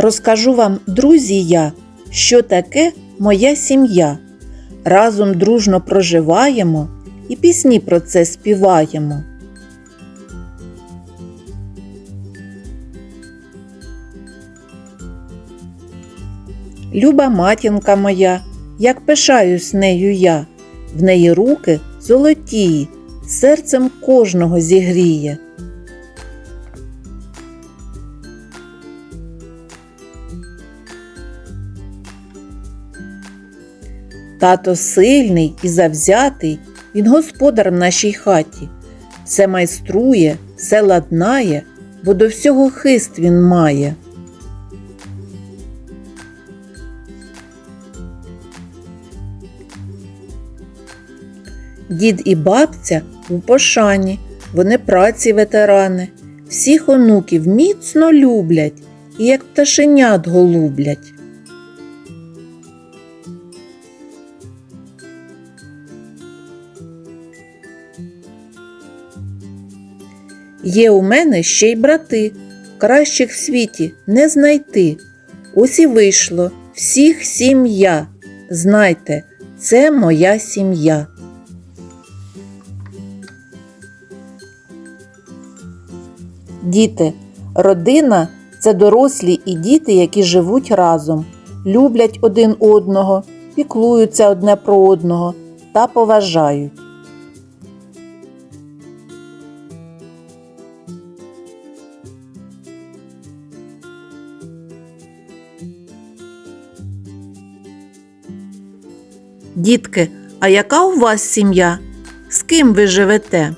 Розкажу вам, друзі, я, що таке моя сім'я. Разом дружно проживаємо і пісні про це співаємо. Люба матінка моя, як пишаюсь нею я, в неї руки золотії, серцем кожного зігріє. Тато сильний і завзятий, він господар в нашій хаті. Все майструє, все ладнає, бо до всього хист він має. Дід і бабця у пошані, вони праці ветерани, всіх онуків міцно люблять і як пташенят голублять. Є у мене ще й брати, кращих в світі не знайти. Ось і вийшло всіх сім'я. Знайте, це моя сім'я. Діти, родина це дорослі і діти, які живуть разом, люблять один одного, піклуються одне про одного та поважають. Дітки, а яка у вас сім'я? З ким ви живете?